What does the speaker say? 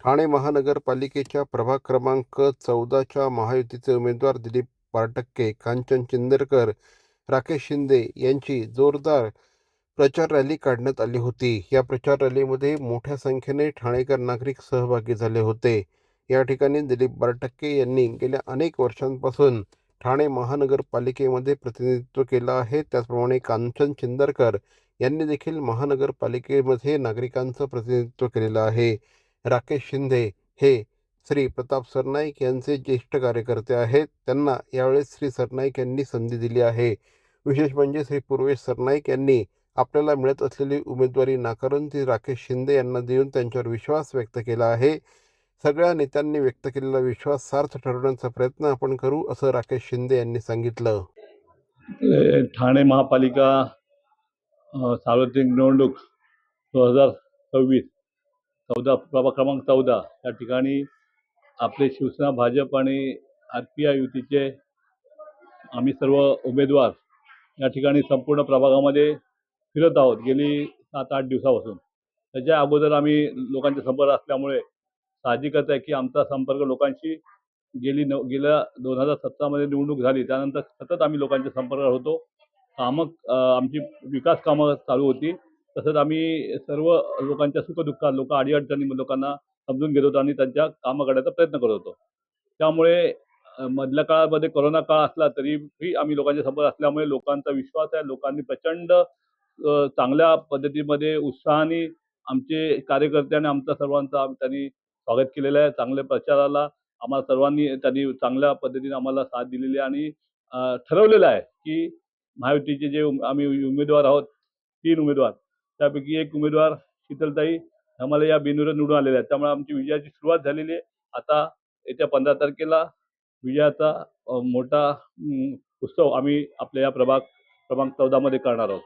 ठाणे महानगरपालिकेच्या प्रभाग क्रमांक चौदाच्या महायुतीचे उमेदवार दिलीप पारटक्के कांचन चिंदरकर राकेश शिंदे यांची जोरदार प्रचार रॅली काढण्यात आली होती. या प्रचार रॅलीमध्ये मोठ्या संख्येने ठाणेकर नागरिक सहभागी झाले होते. या ठिकाणी दिलीप बारटक्के यांनी गेल्या अनेक वर्षांपासून ठाणे महानगरपालिकेमध्ये प्रतिनिधित्व केलं आहे. त्याचप्रमाणे कांचन चिंदरकर यांनी देखील महानगरपालिकेमध्ये नागरिकांचं प्रतिनिधित्व केलेलं आहे. राकेश शिंदे हे श्री प्रताप सरनाईक यांचे ज्येष्ठ कार्यकर्ते आहेत. त्यांना यावेळेस श्री सरनाईक यांनी संधी दिली आहे. विशेष म्हणजे श्री पूर्वेश सरनाईक यांनी आपल्याला मिळत असलेली उमेदवारी नाकारून ती राकेश शिंदे यांना देऊन त्यांच्यावर विश्वास व्यक्त केला आहे. सगळ्या नेत्यांनी व्यक्त केलेला विश्वास सार्थ ठरवण्याचा प्रयत्न आपण करू असं राकेश शिंदे यांनी सांगितलं. ठाणे महापालिका सार्वत्रिक निवडणूक दोन हजार सव्वीस चौदा प्रभाग क्रमांक चौदा. या ठिकाणी आपले शिवसेना भाजप आणि आर पी आय युतीचे आम्ही सर्व उमेदवार या ठिकाणी संपूर्ण प्रभागामध्ये फिरत आहोत गेली सात आठ दिवसापासून. त्याच्या अगोदर आम्ही लोकांच्या संपर्क असल्यामुळे साहजिकच आहे की आमचा संपर्क लोकांशी गेली न गेल्या दोन हजार सतरामध्ये निवडणूक झाली. त्यानंतर सतत आम्ही लोकांच्या संपर्कात होतो. कामं आमची विकास कामं चालू होती. तसंच आम्ही सर्व लोकांच्या सुखदुःखात लोक अडीअडचणी लोकांना समजून घेत होतो आणि त्यांच्या कामं करण्याचा प्रयत्न करत होतो. त्यामुळे मधल्या काळामध्ये कोरोना काळ असला तरीही आम्ही लोकांच्या समोर असल्यामुळे लोकांचा विश्वास आहे. लोकांनी प्रचंड चांगल्या पद्धतीमध्ये उत्साहाने आमचे कार्यकर्ते आणि आमचा सर्वांचा त्यांनी स्वागत केलेलं आहे. चांगल्या प्रचाराला आम्हाला सर्वांनी त्यांनी चांगल्या पद्धतीने आम्हाला साथ दिलेली आहे आणि ठरवलेलं आहे की महायुतीचे जे आम्ही उमेदवार आहोत तीन उमेदवार त्यापैकी एक उमेदवार शीतलताई आम्हाला या बिनविरोध निवडून आलेल्या आहेत. त्यामुळे आमची विजयाची सुरुवात झालेली आहे. आता येत्या पंधरा तारखेला विजयाचा मोठा उत्सव आम्ही आपल्या या प्रभाग क्रमांक चौदामध्ये करणार आहोत.